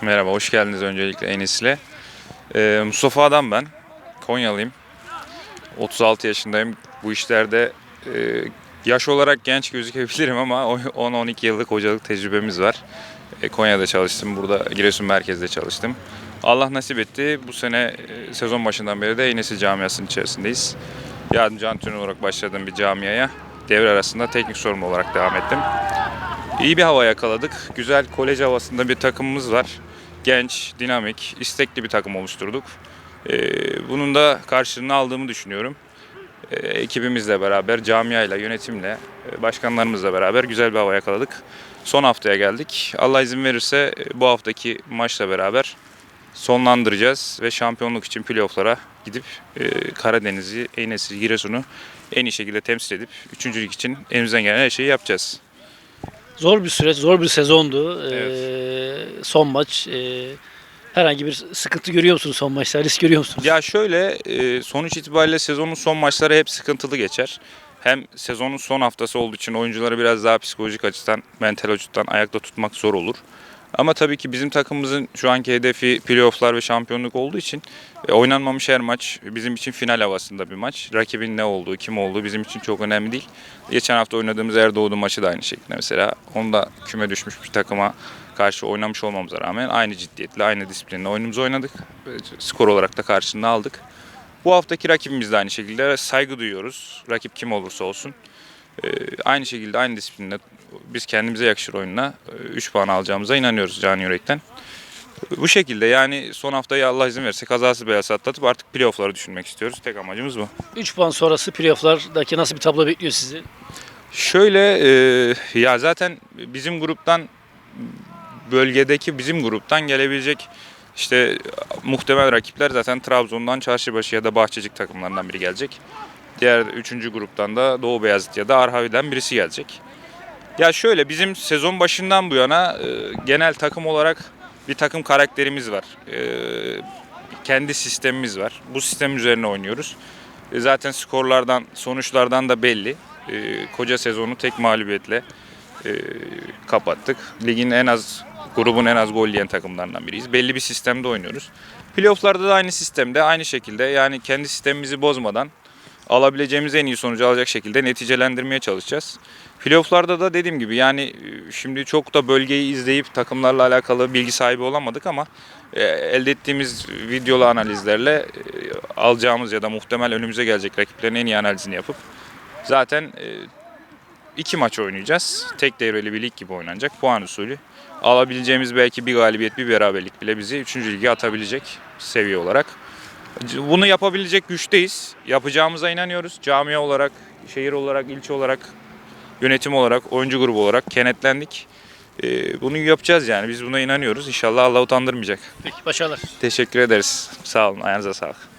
Merhaba, hoş geldiniz öncelikle Enis'le. Ee, Mustafa Adam ben, Konyalıyım. 36 yaşındayım. Bu işlerde e, yaş olarak genç gözükebilirim ama o- 10-12 yıllık hocalık tecrübemiz var. E, Konya'da çalıştım, burada Giresun merkezde çalıştım. Allah nasip etti, bu sene e, sezon başından beri de Enes'i camiasının içerisindeyiz. Yardımcı antrenör olarak başladığım bir camiaya devre arasında teknik sorumlu olarak devam ettim. İyi bir hava yakaladık. Güzel kolej havasında bir takımımız var. Genç, dinamik, istekli bir takım oluşturduk. Ee, bunun da karşılığını aldığımı düşünüyorum. Ee, ekibimizle beraber, camiayla, yönetimle, e, başkanlarımızla beraber güzel bir hava yakaladık. Son haftaya geldik. Allah izin verirse e, bu haftaki maçla beraber sonlandıracağız ve şampiyonluk için playofflara gidip e, Karadeniz'i, Eynesi, Giresun'u en iyi şekilde temsil edip üçüncülük için elimizden gelen her şeyi yapacağız. Zor bir süreç, zor bir sezondu. Ee, Evet. son maç. ee, herhangi bir sıkıntı görüyor musunuz son maçta? Risk görüyor musunuz? Ya şöyle e, sonuç itibariyle sezonun son maçları hep sıkıntılı geçer. Hem sezonun son haftası olduğu için oyuncuları biraz daha psikolojik açıdan, mental açıdan ayakta tutmak zor olur. Ama tabii ki bizim takımımızın şu anki hedefi playofflar ve şampiyonluk olduğu için e, oynanmamış her maç bizim için final havasında bir maç. Rakibin ne olduğu, kim olduğu bizim için çok önemli değil. Geçen hafta oynadığımız Erdoğdu maçı da aynı şekilde mesela. Onda küme düşmüş bir takıma karşı oynamış olmamıza rağmen aynı ciddiyetle, aynı disiplinle oyunumuzu oynadık. E, Skor olarak da karşılığını aldık. Bu haftaki rakibimiz de aynı şekilde saygı duyuyoruz. Rakip kim olursa olsun. Ee, aynı şekilde aynı disiplinle biz kendimize yakışır oyunla 3 puan alacağımıza inanıyoruz can yürekten. Bu şekilde yani son haftayı Allah izin verirse kazası belası atlatıp artık playoff'ları düşünmek istiyoruz. Tek amacımız bu. 3 puan sonrası playoff'lardaki nasıl bir tablo bekliyor sizi? Şöyle e, ya zaten bizim gruptan bölgedeki bizim gruptan gelebilecek işte muhtemel rakipler zaten Trabzon'dan Çarşıbaşı ya da Bahçecik takımlarından biri gelecek. Diğer üçüncü gruptan da Doğu Beyazıt ya da Arhavi'den birisi gelecek. Ya şöyle bizim sezon başından bu yana e, genel takım olarak bir takım karakterimiz var. E, kendi sistemimiz var. Bu sistem üzerine oynuyoruz. E, zaten skorlardan, sonuçlardan da belli. E, koca sezonu tek mağlubiyetle e, kapattık. Ligin en az, grubun en az gol yiyen takımlarından biriyiz. Belli bir sistemde oynuyoruz. Playoff'larda da aynı sistemde, aynı şekilde yani kendi sistemimizi bozmadan alabileceğimiz en iyi sonucu alacak şekilde neticelendirmeye çalışacağız. Playoff'larda da dediğim gibi yani e, şimdi çok da bölgeyi izleyip takımlarla alakalı bilgi sahibi olamadık ama e, elde ettiğimiz videolu analizlerle e, alacağımız ya da muhtemel önümüze gelecek rakiplerin en iyi analizini yapıp zaten iki maç oynayacağız. Tek devreli bir lig gibi oynanacak puan usulü. Alabileceğimiz belki bir galibiyet bir beraberlik bile bizi 3. lige atabilecek seviye olarak. Bunu yapabilecek güçteyiz. Yapacağımıza inanıyoruz. Camia olarak, şehir olarak, ilçe olarak, yönetim olarak, oyuncu grubu olarak kenetlendik. Ee, bunu yapacağız yani. Biz buna inanıyoruz. İnşallah Allah utandırmayacak. Peki başarılar. Teşekkür ederiz. Sağ olun. Ayağınıza sağlık.